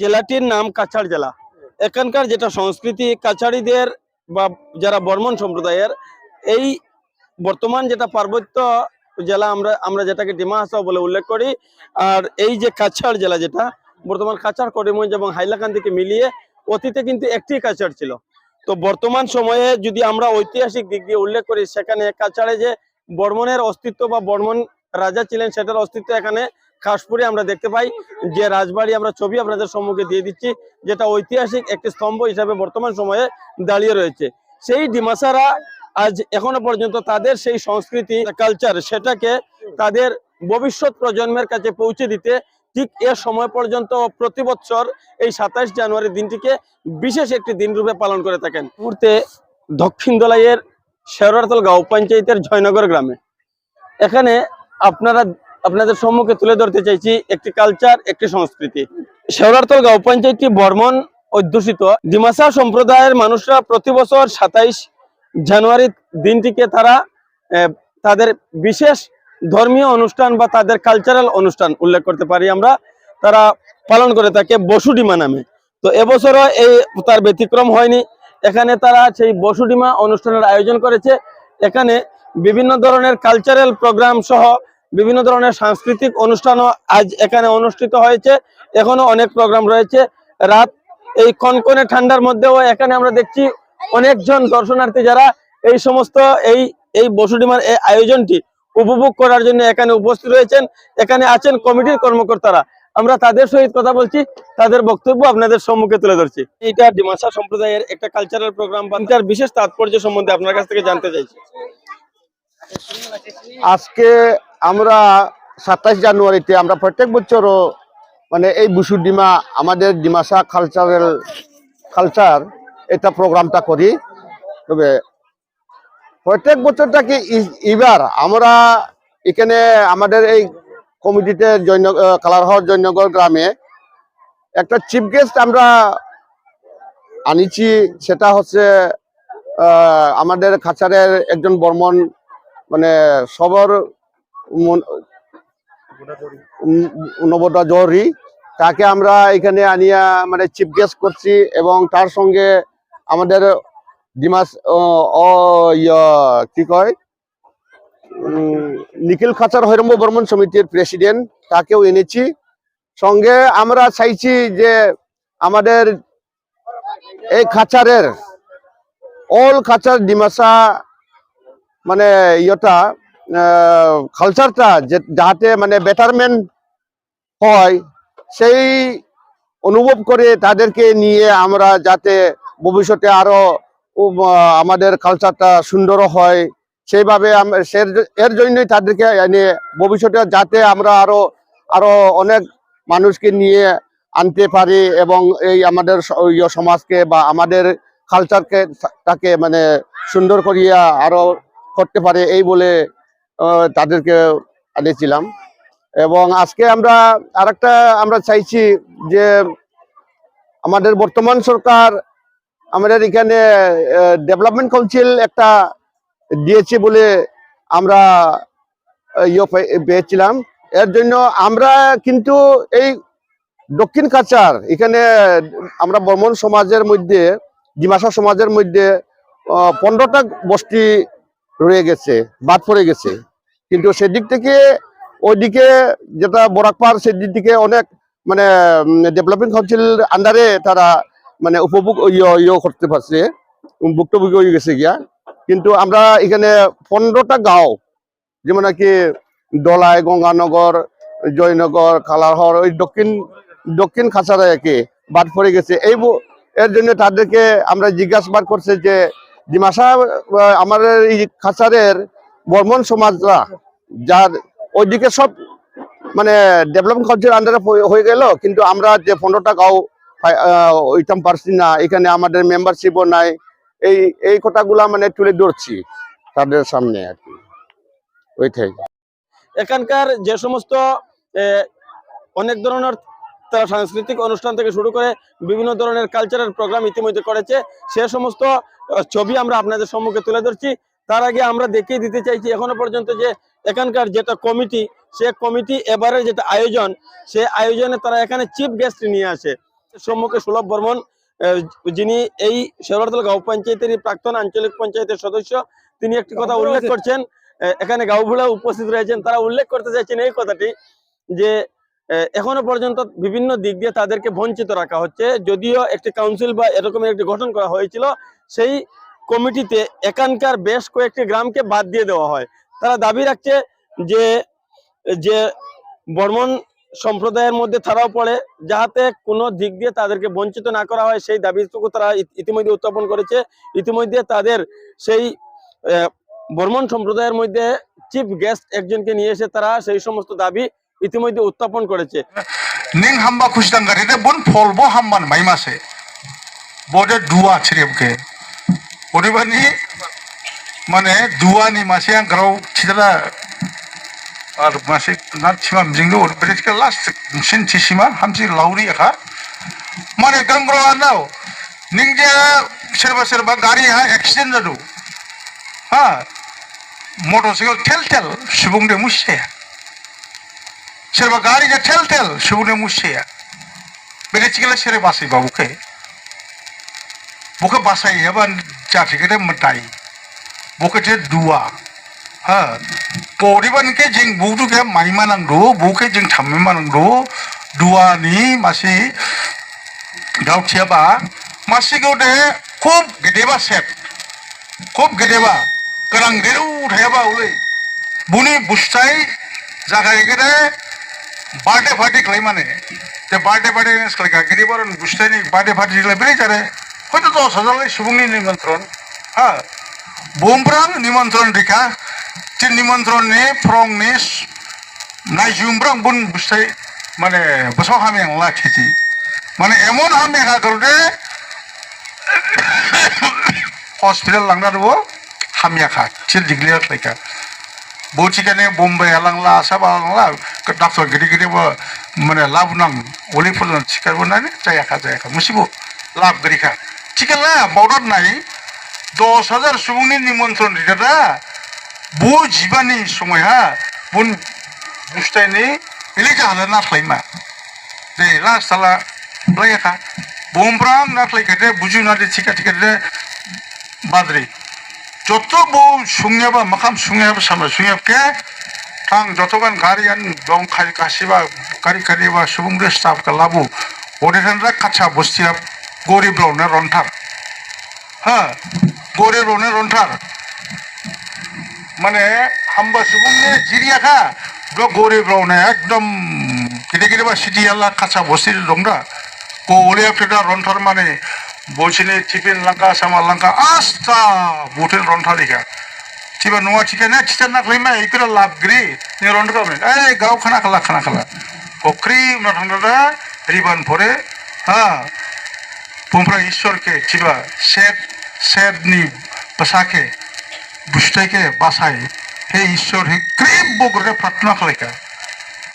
জেলাটির নাম কাছাড় জেলা। এখানকার যেটা সংস্কৃতি, কাছাড়িদের বা যারা বর্মন সম্প্রদায়ের, এই বর্তমান যেটা পার্বত্য জেলা আমরা আমরা যেটাকে ডিমা হাসাও বলে উল্লেখ করি, আর এই যে কাছাড় জেলা যেটা, বর্তমান কাছাড়, করিমগঞ্জ এবং হাইলাকান্দিকে মিলিয়ে অতীতে কিন্তু একটি কাছাড় ছিল। তো বর্তমান সময়ে যদি আমরা ঐতিহাসিক দিক দিয়ে উল্লেখ করি, সেখানে কাছাড়ে যে বর্মনের অস্তিত্ব বা বর্মন রাজা ছিলেন, সেটার অস্তিত্ব এখানে খাসপুরে আমরা দেখতে পাই যে রাজবাড়ি আমরা ছবি আপনাদের সম্মুখে দিয়ে দিচ্ছি, যেটা ঐতিহাসিক একটি স্তম্ভ হিসাবে বর্তমান সময়ে দাঁড়িয়ে রয়েছে। সেই ডিমাসারা আজ এখনও পর্যন্ত তাদের সেই সংস্কৃতি কালচার সেটাকে তাদের ভবিষ্যৎ প্রজন্মের কাছে পৌঁছে দিতে ঠিক এ সময় পর্যন্ত প্রতি বছর এই সাতাইশ জানুয়ারি দিনটিকে বিশেষ একটি দিন রূপে পালন করে থাকেন। মুহূর্তে দক্ষিণ দলাইয়ের শেওরাতল গাঁও পঞ্চায়েতের জয়নগর গ্রামে। এখানে আপনারা আপনাদের সম্মুখে তুলে ধরতে চাইছি একটি কালচার একটি সংস্কৃতি। শেওরাতল গাঁও পঞ্চায়েতটি বর্মন অধ্যুষিত। ডিমাসা সম্প্রদায়ের মানুষরা প্রতি বছর সাতাইশ জানুয়ারি দিনটিকে তারা তাদের বিশেষ ধর্মীয় অনুষ্ঠান বা তাদের কালচারাল অনুষ্ঠান উল্লেখ করতে পারি আমরা। তারা পালন করে থাকে বসুডিমা নামে। তো এবছরও এই তার ব্যতিক্রম হয়নি। এখানে তারা সেই বসুডিমা অনুষ্ঠানের আয়োজন করেছে। এখানে বিভিন্ন ধরনের কালচারাল প্রোগ্রাম সহ বিভিন্ন ধরনের সাংস্কৃতিক অনুষ্ঠানও আজ এখানে অনুষ্ঠিত হয়েছে। এখনও অনেক প্রোগ্রাম রয়েছে। রাত এই কনকনে ঠান্ডার মধ্যেও এখানে আমরা দেখছি অনেকজন দর্শনার্থী যারা এই সমস্ত এই এই বসুডিমার এই আয়োজনটি উপভোগ করার জন্য এখানে উপস্থিত রয়েছেন। এখানে আছেন কমিটির কর্মকর্তারা। আমরা তাদের সহিত কথা বলছি তাদের বক্তব্য আপনাদের সম্মুখে তুলে ধরছি। এটা ডিমাসা সম্প্রদায়ের একটা কালচারাল প্রোগ্রাম বা তার বিশেষ তাৎপর্য সম্বন্ধে আপনার কাছ থেকে জানতে চাইছি। আজকে আমরা সাতাশ জানুয়ারিতে আমরা প্রত্যেক বছরও মানে এই বুসু ডিমা, আমাদের ডিমাসা কালচারাল কালচার এটা প্রোগ্রামটা করি। তবে প্রত্যেক বছরটাকে এবার আমরা এখানে আমাদের এই কমিটিতে জৈন কালারহর জৈনগর গ্রামে একটা চিফ গেস্ট আমরা আনিছি। সেটা হচ্ছে আমাদের খাঁচারের একজন বর্মন মানে সবর নবদা জহরি, তাকে আমরা এখানে আনিয়া মানে চিফ গেস্ট করছি এবং তার সঙ্গে আমাদের ডিমাস কি কয়? নিখিল খাচার হৈরম্ব বর্মন সমিতির প্রেসিডেন্ট তাকেও এনেছি। সঙ্গে আমরা চাইছি যে আমাদের এই খাচারের অল খাচার ডিমাসা মানে ইয়েটা কালচারটা যে যাতে মানে বেটারমেন্ট হয় সেই অনুভব করে তাদেরকে নিয়ে আমরা যাতে ভবিষ্যতে আরও উম, আহ, আমাদের কালচারটা সুন্দর হয় সেইভাবে এর জন্যই তাদেরকে এনে ভবিষ্যতে যাতে আমরা আরও আরও অনেক মানুষকে নিয়ে আনতে পারি এবং এই আমাদের সমাজকে বা আমাদের কালচারকে তাকে মানে সুন্দর করিয়া আরও করতে পারে এই বলে তাদেরকে আনিয়েছিলাম এবং আজকে আমরা আরেকটা আমরা চাইছি যে আমাদের বর্তমান সরকার আমাদের এখানে ডেভেলপমেন্ট কাউন্সিল একটা দিয়েছে বলে আমরা ইয়ে পেয়েছিলাম। এর জন্য আমরা কিন্তু এই দক্ষিণ কাচার এখানে আমরা বর্মন সমাজের মধ্যে ডিমাসা সমাজের মধ্যে পনেরোটা বস্তি রয়ে গেছে, বাদ পড়ে গেছে। কিন্তু সেদিক থেকে ওইদিকে যেটা বরাকপার সেদিক থেকে অনেক মানে ডেভেলপিং কাউন্সিল আন্ডারে তারা মানে উপভোগ ইয়ে ইয়ে করতে পারছে। ভুক্তভোগী হয়ে গেছে গিয়া। কিন্তু আমরা এখানে পনেরোটা গাঁও যেমন আর কি দলাই গঙ্গানগর জয়নগর কালারহর ওই দক্ষিণ দক্ষিণ খাসারা একে বাদ পড়ে গেছে। এই এর জন্য তাদেরকে আমরা জিজ্ঞাসাবাদ করছে যে আহ, আমাদের এই খাসারের বর্মন সমাজরা যার ওইদিকে সব মানে ডেভেলপমেন্ট কাউন্সিল আন্ডারে হয়ে গেল, কিন্তু আমরা যে পনেরোটা গাঁও ওইটাম পারছি না, এখানে আমাদের মেম্বারশিপও নাই, এই এই কথাগুলা মানে তুলে ধরছি তাদের সামনে আর কি ওইটাই এখানকার যে সমস্ত অনেক ধরনের তারা সাংস্কৃতিক অনুষ্ঠান থেকে শুরু করে বিভিন্ন ধরনের কালচারাল প্রোগ্রাম ইতিমধ্যে করেছে, সে সমস্ত ছবি আমরা আপনাদের সম্মুখে তুলে ধরছি। তার আগে আমরা দেখিয়ে দিতে চাইছি এখনও পর্যন্ত যে এখানকার যেটা কমিটি সে কমিটি এবারে যেটা আয়োজন সে আয়োজনে তারা এখানে চিফ গেস্ট নিয়ে আসে। সম্মুখে সুলভ বর্মন যিনি এই শেরওয়ারতলা গাঁও পঞ্চায়েতের প্রাক্তন আঞ্চলিক পঞ্চায়েতের সদস্য তিনি একটি কথা উল্লেখ করছেন এখানে গাঁওভুলা উপস্থিত রয়েছেন তারা উল্লেখ করতে চাইছেন এই কথাটি যে এখনও পর্যন্ত বিভিন্ন দিক দিয়ে তাদেরকে বঞ্চিত রাখা হচ্ছে। যদিও একটি কাউন্সিল বা এরকমের একটি গঠন করা হয়েছিল সেই কমিটিতে এখানকার বেশ কয়েকটি গ্রামকে বাদ দিয়ে দেওয়া হয়। তারা দাবি রাখছে যে যে বর্মন সম্প্রদায়ের মধ্যে তারাও পড়ে, যাহাতে কোনো দিক দিয়ে তাদেরকে বঞ্চিত না করা হয়। সেই দাবিটুকু তারা ইতিমধ্যে উত্থাপন করেছে। ইতিমধ্যে তাদের সেই বর্মন সম্প্রদায়ের মধ্যে চিফ গেস্ট একজনকে নিয়ে এসে তারা সেই সমস্ত দাবি ইতিমধ্যে উত্থাপন করেছে। ning hamba khusdang gari de bun phol bo hamban mai ओरैबादि माने दुवानि मासे आंखालाव खिथारा आरो मासे ना थिमामजोंनो ओरैबायदि लास्ट सेन्टिसिमा हामसि लावरि आखा माने ग्रोम आनाव नों जे सोरबा सोरबा गारिहा एक्सिडेन्ट जादों हा मटर साइकेल थेल थेल सुबुंजों मुसिया सोरबा गारिजों थेल थेल सुबुंजों मुसिया बेरेथिखौलाय सोरो बासायबावखो बखौ बासायोबा जाथिगेदे मताई बुखे दुआ हा परिबानके जों बुदुके माइमा नांगौ बुके जों थामिमा नांगौ दुआनि मासे गावथियाबा मासिगावदे खुब गेदेबा सेट खुब गेदेबा गोनां गेरौ थायाबा हलै बुनि बुस्थाय जागायगेदे बार्थडे पार्टी खालामनानै जे बार्थडे पार्टी खालायगा गेदेबार बुस्थायनि बार्थडे पार्टी बेले जारे হয়তো দশ হাজার সুবুংনি নিমন্ত্রণ। হ্যাঁ বুমব্রাং নিমন্ত্রণ রেখা যে নিমন্ত্রণনি ফ্রংনি নাইজুমব্রাং বুন বুসাই মানে বসাও হামে লাখিতি মানে এমন হামে হাগরদে হসপিটাল লাংনা দেবো হামিয়া খা চিল ডিগ্লিয়ার লেখা। বৌচিকানে বোম্বাই হালাংলা আসাম হালাংলা ডাক্তার গিদির গিদির মানে লাভ নাম অলিফুল সিকারবো না যাই খা যাই খা মুসিবো, লাভ গরিখা না বর্ডার নাই। দশ হাজার সুবুংনি নিমন্ত্রণ দিটা বু জিবানি সময়, হা? বুন বুস্তাইনি এলাকা হলে না খাইমা দে লাস্ট সালা লাইখা বোমপ্রাং না খাইখাতে বুঝু না দে ঠিকা ঠিকা দে বাদ্রি। যত বউ সুঙেবা মাখাম সুঙেবা সামনে সুঙেবকে थां যতগান গাড়িয়ান দং খাই কাশিবা গাড়ি খারিবা সুবুংরে স্টাফকে লাবু। ওদেখানরা কাছা বস্তিয়া গরিব রনে রন্থার হ্যাঁ গরিব রনে রন্থার মানে হাম্বা সুবুংনে জিরিয়াখা দ গরিব রনে একদম কেটে কেটে বা সিটি আল্লাহ কাছা বস্তি দংরা কো ওলিয়া ফেটা রন্থার মানে বলছিনে টিফিন লঙ্কা সামা লঙ্কা আস্তা দেখা tiba nuwa chika na chita na klima ikira lab gri ni ronda ka men eh gau khana khala khana khala pokri na thanda da riban pore ha pumpra ishwar ke chiba sed sed ni basake bustai ke basai he ishwar he krib bogre pratna khalika